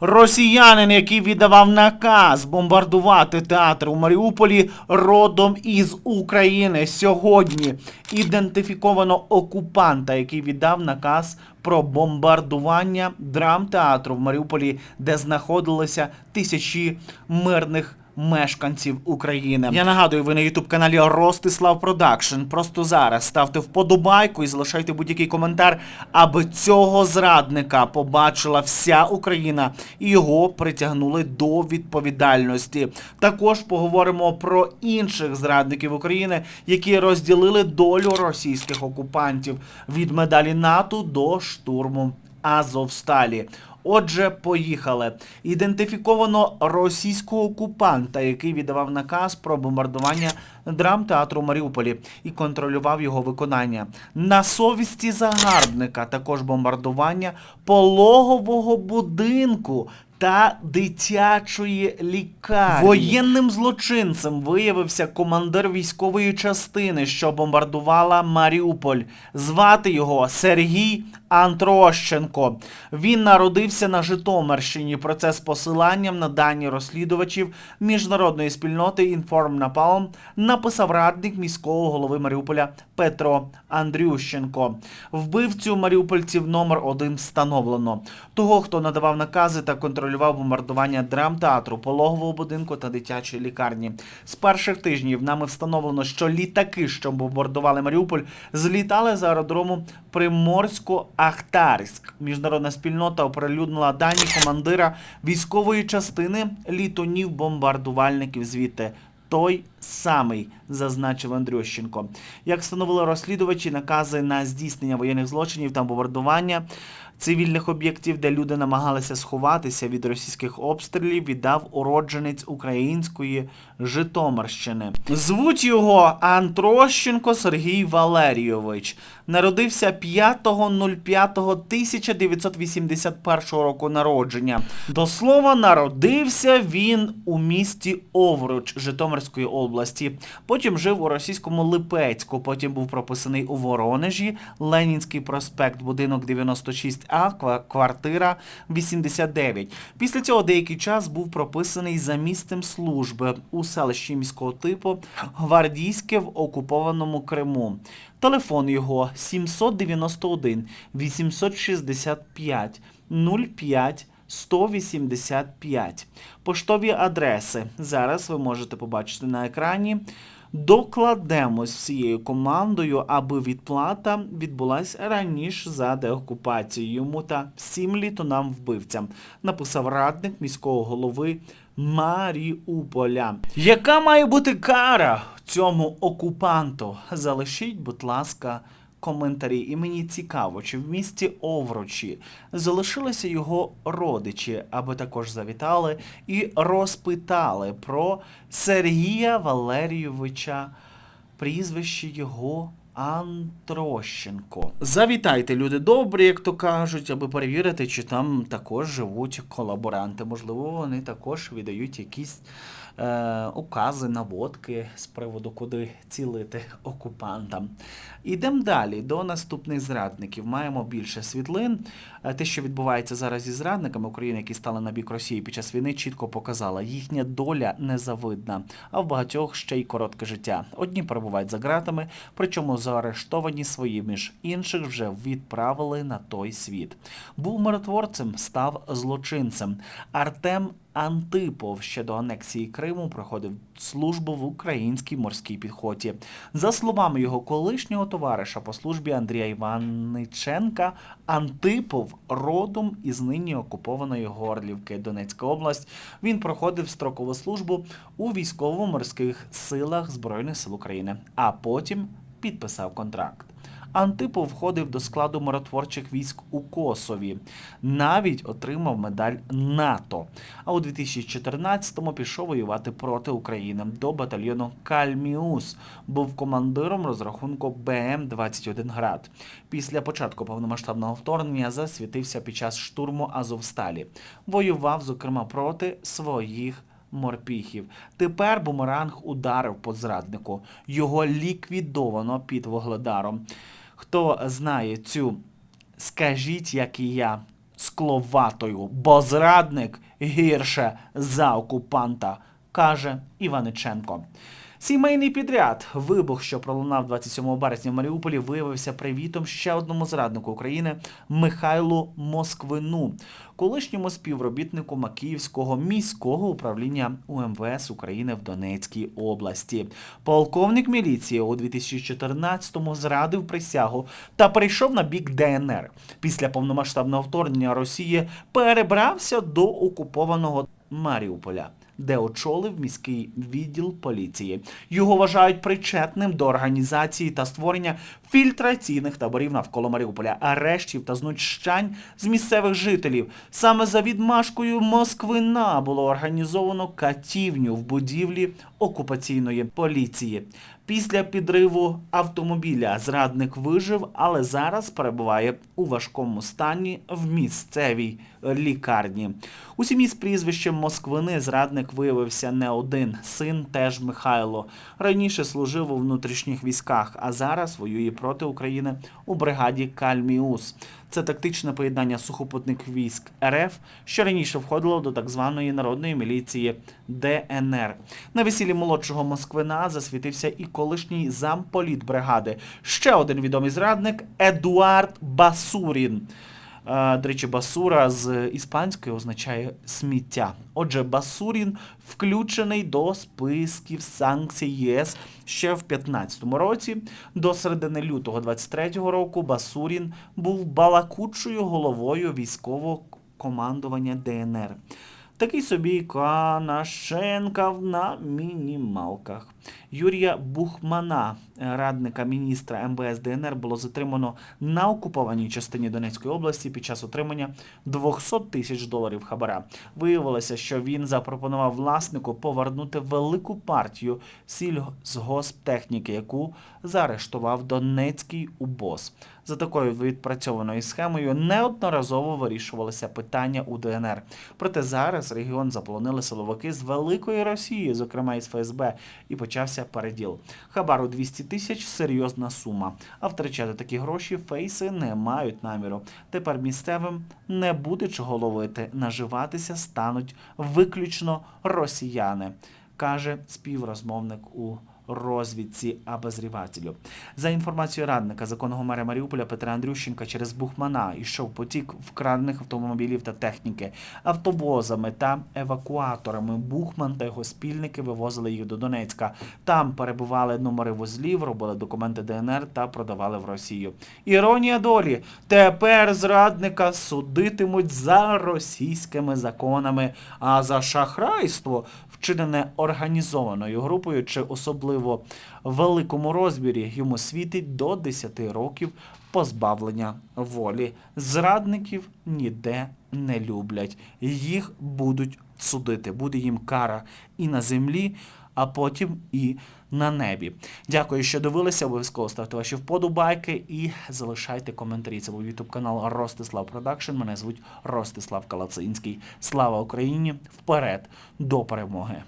Росіянин, який віддавав наказ бомбардувати театр у Маріуполі, родом із України. Сьогодні ідентифіковано окупанта, який віддав наказ про бомбардування драмтеатру в Маріуполі, де знаходилися тисячі мирних. Мешканців України. Я нагадую, ви на Ютуб каналі Ростислав Продакшн. Просто зараз ставте вподобайку і залишайте будь-який коментар, аби цього зрадника побачила вся Україна і його притягнули до відповідальності. Також поговоримо про інших зрадників України, які розділили долю російських окупантів від медалі НАТО до штурму Азовсталі. Отже, поїхали. Ідентифіковано російського окупанта, який віддавав наказ про бомбардування драмтеатру Маріуполі і контролював його виконання. На совісті загарбника також бомбардування пологового будинку. Та дитячої лікарні воєнним злочинцем виявився командир військової частини, що бомбардувала Маріуполь. Звати його Сергій Антрощенко. Він народився на Житомирщині. Про це з посиланням на дані розслідувачів міжнародної спільноти Napalm написав радник міського голови Маріуполя Петро Андрющенко. Вбивцю маріупольців номер один встановлено. Того, хто надавав накази та контролював бомбардування драмтеатру, пологового будинку та дитячої лікарні. З перших тижнів нами встановлено, що літаки, що бомбардували Маріуполь, злітали з аеродрому Приморсько-Ахтарськ. Міжнародна спільнота оприлюднила дані командира військової частини літонів-бомбардувальників звідти. Той самий, зазначив Андрющенко. Як встановили розслідувачі, накази на здійснення воєнних злочинів та бомбардування цивільних об'єктів, де люди намагалися сховатися від російських обстрілів, віддав уродженець української Житомирщини. Звуть його Антрощенко Сергій Валерійович. Народився 5.05.1981 року народження. До слова, народився він у місті Овруч Житомирської області. Потім жив у російському Липецьку. Потім був прописаний у Воронежі, Ленінський проспект, будинок 96А, квартира 89. Після цього деякий час був прописаний за місцем служби у селищі міського типу Гвардійське в окупованому Криму. Телефон його 791 865 05 185. Поштові адреси. Зараз ви можете побачити на екрані. Докладемо з всією командою, аби відплата відбулась раніше за деокупацією йому та всім літонам вбивцям, написав радник міського голови Маріуполя. Яка має бути кара цьому окупанту? Залишіть, будь ласка, коментарі. І мені цікаво, чи в місті Овручі залишилися його родичі, аби також завітали і розпитали про Сергія Валерійовича, прізвище його. Антрощенко. Завітайте, люди добрі, як то кажуть, аби перевірити, чи там також живуть колаборанти. Можливо, вони також віддають якісь е, укази, наводки з приводу, куди цілити окупантам. Ідемо далі до наступних зрадників. Маємо більше світлин. Е, Те, що відбувається зараз зі зрадниками України, які стали на бік Росії під час війни, чітко показала, їхня доля незавидна, а в багатьох ще й коротке життя. Одні перебувають за ґратами, причому заарештовані свої, між інших вже відправили на той світ. Був миротворцем, став злочинцем. Артем Антипов ще до анексії Криму проходив службу в українській морській підхоті. За словами його колишнього товариша по службі Андрія Іваниченка, Антипов родом із нині окупованої Горлівки, Донецька область. Він проходив строкову службу у військово-морських силах Збройних сил України, а потім підписав контракт. Антипов входив до складу миротворчих військ у Косові, навіть отримав медаль НАТО. А у 2014-му пішов воювати проти України до батальйону Кальміус. Був командиром розрахунку БМ-21 Град. Після початку повномасштабного вторгнення засвітився під час штурму Азовсталі. Воював, зокрема, проти своїх морпіхів. Тепер бумеранг ударив по зраднику. Його ліквідовано під Вогледаром. Хто знає цю, скажіть, як і я, скловатою, бо зрадник гірше за окупанта, каже Іваниченко. Сімейний підряд. Вибух, що пролунав 27 березня в Маріуполі, виявився привітом ще одному зраднику України Михайлу Москвину, колишньому співробітнику Макіївського міського управління УМВС України в Донецькій області. Полковник міліції у 2014-му зрадив присягу та перейшов на бік ДНР. Після повномасштабного вторгнення Росії перебрався до окупованого Маріуполя де очолив міський відділ поліції. Його вважають причетним до організації та створення фільтраційних таборів навколо Маріуполя, арештів та знущань з місцевих жителів. Саме за відмашкою Москвина було організовано катівню в будівлі окупаційної поліції. Після підриву автомобіля зрадник вижив, але зараз перебуває у важкому стані в місцевій лікарні. У сім'ї з прізвищем Москвини зрадник виявився не один. Син теж Михайло. Раніше служив у внутрішніх військах, а зараз воює проти України у бригаді Кальміус. Це тактичне поєднання сухопутних військ РФ, що раніше входило до так званої народної міліції ДНР. На весіллі молодшого Москвина засвітився і колишній замполіт бригади. Ще один відомий зрадник Едуард Басурін. Е, До речі, басура з іспанської означає сміття. Отже, Басурін включений до списків санкцій ЄС ще в 2015 році. До середини лютого 23-го року Басурін був балакучою головою військового командування ДНР. Такий собі Канашенка на мінімалках. Юрія Бухмана, радника міністра МВС ДНР, було затримано на окупованій частині Донецької області під час отримання 200 тисяч доларів хабара. Виявилося, що він запропонував власнику повернути велику партію сільгосптехніки, яку заарештував Донецький УБОС. За такою відпрацьованою схемою неодноразово вирішувалися питання у ДНР. Проте зараз регіон заполонили силовики з великої Росії, зокрема із ФСБ, і почався переділ. Хабар у 200 тисяч серйозна сума. А втрачати такі гроші фейси не мають наміру. Тепер місцевим не буде чого ловити. Наживатися стануть виключно росіяни, каже співрозмовник у розвідці обозрівателю. За інформацією радника законного мера Маріуполя Петра Андрющенка через Бухмана йшов потік вкрадених автомобілів та техніки, автобозами та евакуаторами. Бухман та його спільники вивозили їх до Донецька. Там перебували номери вузлів, робили документи ДНР та продавали в Росію. Іронія долі. Тепер зрадника судитимуть за російськими законами, а за шахрайство, вчинене організованою групою чи особливо великому розмірі, йому світить до 10 років позбавлення волі. Зрадників ніде не люблять. Їх будуть судити. Буде їм кара і на землі, а потім і на небі. Дякую, що дивилися. Обов'язково ставте ваші вподобайки і залишайте коментарі. Це був ютуб канал Ростислав Продакшн. Мене звуть Ростислав Калацинський. Слава Україні! Вперед до перемоги!